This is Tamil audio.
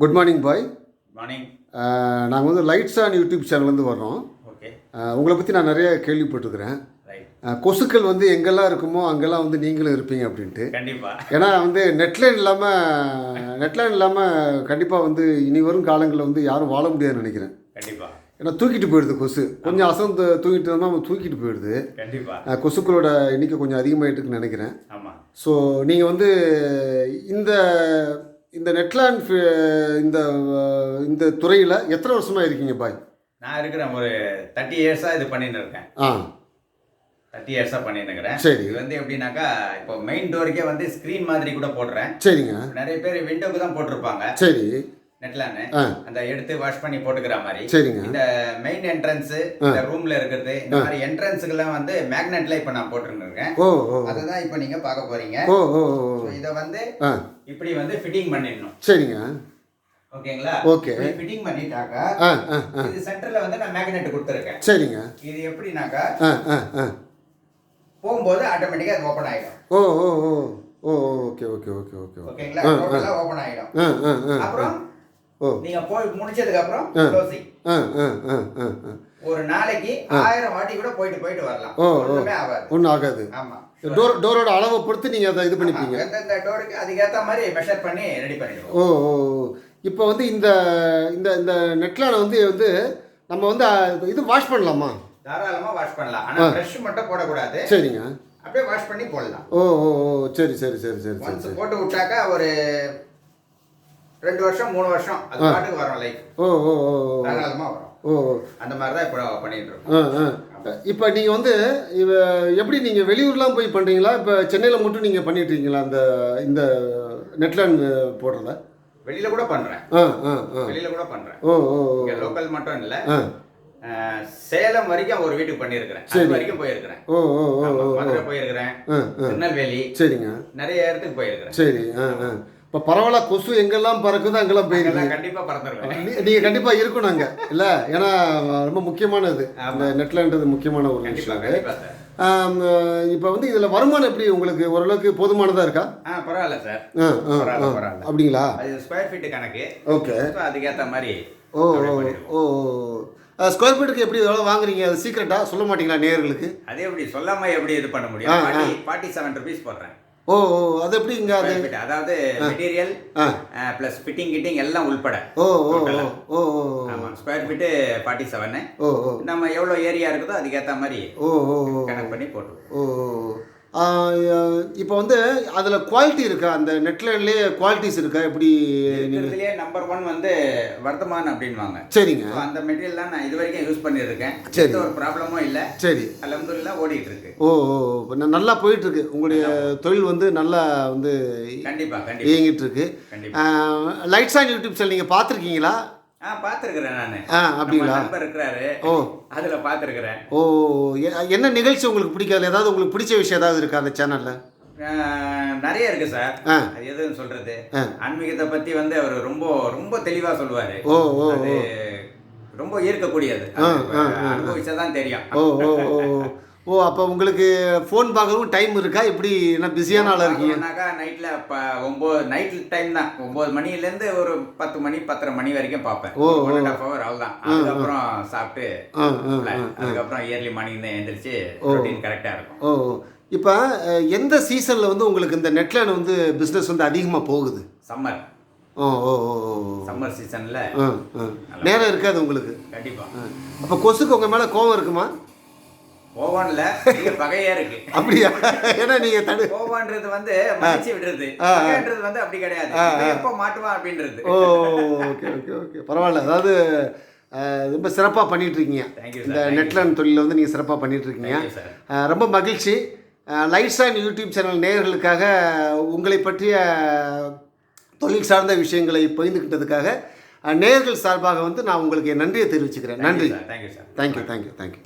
குட் மார்னிங் பாய் மார்னிங் நாங்கள் வந்து லைட்ஸ் ஆன் யூடியூப் சேனல்லேருந்து வர்றோம். ஓகே உங்களை பற்றி நான் நிறைய கேள்விப்பட்டிருக்கிறேன். கொசுக்கள் வந்து எங்கெல்லாம் இருக்குமோ அங்கெல்லாம் வந்து நீங்களும் இருப்பீங்க அப்படின்ட்டு. கண்டிப்பா. ஏன்னா வந்து நெட்லைன் இல்லாமல் நெட்லைன் இல்லாமல் கண்டிப்பாக வந்து இனி வரும் காலங்களில் வந்து யாரும் வாழ முடியாதுன்னு நினைக்கிறேன். கண்டிப்பா. ஏன்னா தூக்கிட்டு போயிடுது கொசு. கொஞ்சம் அசந்து தூக்கிட்டு இருந்தால் தூக்கிட்டு போயிடுது. கண்டிப்பா. அஹ், கொசுக்களோட எண்ணிக்கை கொஞ்சம் அதிகமாகிட்டு இருக்குன்னு நினைக்கிறேன். ஆமா. ஸோ நீங்கள் வந்து இந்த இந்த நெட்லேண்ட் இந்த இந்த துறையில் எத்தனை வருஷமாக இருக்கீங்க பாய்? நான் இருக்கிறேன் ஒரு தேர்ட்டி இயர்ஸா இது பண்ணிட்டு இருக்கேன். ஆ. தேர்ட்டி இயர்ஸா பண்ணிட்டு இருக்கிறேன். சரி. இது வந்து எப்படின்னாக்கா இப்போ மெயின் டோருக்கே வந்து ஸ்க்ரீன் மாதிரி கூட போடுறேன். சரிங்க. நிறைய பேர் விண்டோக்கு தான் போட்டிருப்பாங்க. சரி. நெட்லான்னு அந்த எடுத்து வாஷ் பண்ணி போட்டுக்கிற மாதிரி. சரிங்க. இந்த மெயின் என்ட்ரன்ஸ் இந்த ரூம்ல இருக்கிறது இந்த மாதிரி என்ட்ரன்ஸுக்கெல்லாம் வந்து மேக்னெட்ல இப்போ நான் போட்டுருக்கேன் அதுதான் இப்போ நீங்க பார்க்க போறீங்க. இதை வந்து இப்படி வந்து ஃபிட்டிங் பண்ணிடணும். சரிங்க. ஓகேங்களா? Okay. ஃபிட்டிங் பண்ணிட்டாக்கா இது சென்டர்ல வந்து நான் மேக்னெட் கொடுத்துருக்கேன். சரிங்க. இது எப்படினாக்கா போகும்போது ஆட்டோமேட்டிக்கா அது ஓப்பன் ஆயிடும். ஓ ஓ ஓ. Okay okay okay okay okay. ஓகேங்களா? ஓப்பன் ஆயிடும். அப்புறம் நீங்க போய் முடிச்சதுக்கு அப்புறம் க்ளோசிங் ஆ ஆ ஆ ஆ ஆ. ஒரு நாளைக்கு ஆயிரம் வாட்டி கூட போயிட்டு போயிட்டு வரலாம். ஒண்ணுமே ஆகாது. ஒன்றும் ஆகாது. ஆமா. டோர் டோரோட அளவை பொறுத்து நீங்கள் அதை இது பண்ணிப்பீங்க. எந்தெந்த டோருக்கு அதுக்கேத்த மாதிரி மெஷர் பண்ணி ரெடி பண்ணிடுவோம். ஓ ஓ. இப்போ வந்து இந்த இந்த இந்த நெட்லான வந்து வந்து நம்ம வந்து இது வாஷ் பண்ணலாமா? தாராளமா வாஷ் பண்ணலாம். ஆனா பிரஷ் மட்டும் போடக்கூடாது. சரிங்க. அப்படியே வாஷ் பண்ணி போடலாம். ஓ ஓ சரி சரி சரி சரி. போட்டு விட்டாக்கா ஒரு ரெண்டு வருஷம் மூணு வருஷம். அது பாட்டுக்கு வரும் லைஃப் ஓ ஓ ஓ ஓ. தாராளமா வரும். ஓ அந்த மாதிரி தான் இப்போ பண்ணிட்டு இருக்கோம். இப்போ நீங்கள் வந்து இவ எப்படி நீங்கள் வெளியூர்லாம் போய் பண்ணுறீங்களா இப்போ சென்னையில் மட்டும் நீங்கள் பண்ணிட்டு இருக்கீங்களா அந்த இந்த நெட்லேண்ட் போடுறத? வெளியில கூட ஆ வெளியில கூட பண்றேன். ஓ ஓ லோக்கல் மட்டும் இல்ல. சேலம் வரைக்கும் ஒரு வீட்டுக்கு பண்ணியிருக்கிறேன். அது வரைக்கும் போயிருக்கிறேன். ஓ ஓ ஓ மதுரை போயிருக்கிறேன். திருநெல்வேலி. சரிங்க. நிறைய இடத்துக்கு போயிருக்கிறேன். சரி ஆ ஆ. இப்போ பரவாயில்ல கொசு எங்கெல்லாம் பறக்குதோ அங்கெல்லாம் போயிருக்கீங்க அங்கெல்லாம் கண்டிப்பா பறந்துருவேன். நீ- நீங்க கண்டிப்பா இருக்கணும் அங்க. இல்ல ஏன்னா ரொம்ப முக்கியமானது. அந்த நெட்லன்றது முக்கியமான ஒரு விஷயம். இப்போ வந்து இதுல வருமானம் எப்படி உங்களுக்கு ஓரளவுக்கு போதுமானதா இருக்கா? ஆ பரவாயில்ல சார். ஆ. அப்படிங்களா? அது ஸ்கொயர் ஃபீட் கணக்கு. ஓகே. So, அதுக்கேத்த மாதிரி ஓ ஓ ஸ்கொயர் ஃபீட்டுக்கு எப்படி எவ்வளோ வாங்குறீங்க? அது சீக்கிரட்டா சொல்ல மாட்டீங்களா நேயர்களுக்கு? அது எப்படி சொல்லாம எப்படி இது பண்ண முடியும்? ஃபார்ட்டி செவன் ருபீஸ் போடுறேன். ஓ ஓ அது எப்படி இங்க அது. அதாவது மெட்டீரியல் பிளஸ் ஃபிட்டிங் கிட்டிங் எல்லாம் உள்பட. ஓ ஓ ஓ Total ஆ. ஓ ஓ ஆமா square feet forty seven oh oh. நம்ம எவ்வளோ ஏரியா இருக்குதோ அதுக்கேத்த மாதிரி ஓ ஓ ஓ. கணக்கு பண்ணி போட்டுருவோம். ஓ. இப்போ வந்து அதில் குவாலிட்டி இருக்கா? அந்த நெட்லேயே குவாலிட்டிஸ் இருக்கா? எப்படி நீங்கள் இருக்கிறதுலயே நம்பர் ஒன் வந்து வர்த்தமான் அப்படின்வாங்க சரிங்க. அந்த மெட்டீரியல் தான் நான் இது வரைக்கும் யூஸ் பண்ணியிருக்கேன். சரி. ஒரு ப்ராப்ளமும் இல்லை. சரி. அலமதுல்லா ஓடிட்டு இருக்கு ஓ ஓ நல்லா போயிட்டு இருக்கு உங்களுடைய தொழில் வந்து நல்லா வந்து கண்டிப்பா கண்டிப்பா. இயங்கிட்டு இருக்கு லைட்ஸ் ஆன் யூடியூப் சேனல் நீங்கள் பார்த்துருக்கீங்களா? ஆ பார்த்துருக்குறேன் நான். ஆ அப்படிங்களா? இருக்கிறாரு. ஓ. அதுல பார்த்துருக்குறேன். ஓ எ- என்ன நிகழ்ச்சி உங்களுக்கு பிடிக்காது? ஏதாவது உங்களுக்கு பிடிச்ச விஷயம் ஏதாவது இருக்கா அந்த சேனலில் நிறைய இருக்கு சார். அது எதுன்னு சொல்றது. ஆன்மீகத்தை பத்தி வந்து அவர் ரொம்ப ரொம்ப தெளிவா சொல்லுவாரு. ஓ ஓ ரொம்ப ஈர்க்கக்கூடியது. அனுபவிச்சாதான் தெரியும். ஓ ஓ. ஓ அப்போ உங்களுக்கு ஃபோன் பார்க்கவும் டைம் இருக்கா? எப்படி என்ன பிஸியான ஆளாக இருக்கீங்க? பார்க்கணும்னாக்கா நைட்ல ப ஒன்பது நைட் டைம் தான். ஒன்பது மணில இருந்து ஒரு பத்து மணி பத்தரை மணி வரைக்கும் பார்ப்பேன். ஓ, ஒன் அண்ட் ஹாஃப் ஹவர் அவ்வளோதான் அதுக்கப்புறம் சாப்பிட்டு. அதுக்கப்புறம் இயர்லி மார்னிங் தான் எந்திரிச்சு ரொட்டீன் கரெக்டா இருக்கும். ஓ இப்போ எந்த சீசனில் வந்து உங்களுக்கு இந்த நெட்லேண்ட் வந்து பிஸ்னஸ் வந்து அதிகமாக போகுது? சம்மர் ஓ ஓ ஓ சம்மர் சீசன்ல நேரம் இருக்காது உங்களுக்கு? கண்டிப்பா. அப்போ கொசுக்கு உங்கள் மேலே கோவம் இருக்குமா? பெரிய பகையா இருக்கு. அப்படியா? ஏன்னா நீங்கள் தடு கோவன்றது வந்து மன்னிச்சு விடுறது. பகைன்றது வந்து அப்படி கிடையாது. எப்போ மாட்டுவான் அப்படின்றது. ஓ ஓகே ஓகே ஓகே. பரவாயில்ல. அதாவது ரொம்ப சிறப்பாக பண்ணிட்டு இருக்கீங்க தேங்க்யூ இந்த நெட்லேண்ட் தொழிலில் வந்து நீங்கள் சிறப்பாக பண்ணிட்டு இருக்கீங்க ரொம்ப மகிழ்ச்சி. லைட்ஸ் அண்ட் யூடியூப் சேனல் நேயர்களுக்காக உங்களை பற்றிய தொழில் சார்ந்த விஷயங்களை பகிர்ந்துக்கிட்டதுக்காக அஹ், நேயர்கள் சார்பாக வந்து நான் உங்களுக்கு நன்றியை தெரிவிச்சுக்கிறேன். நன்றி. Thank you sir thank you thank you thank you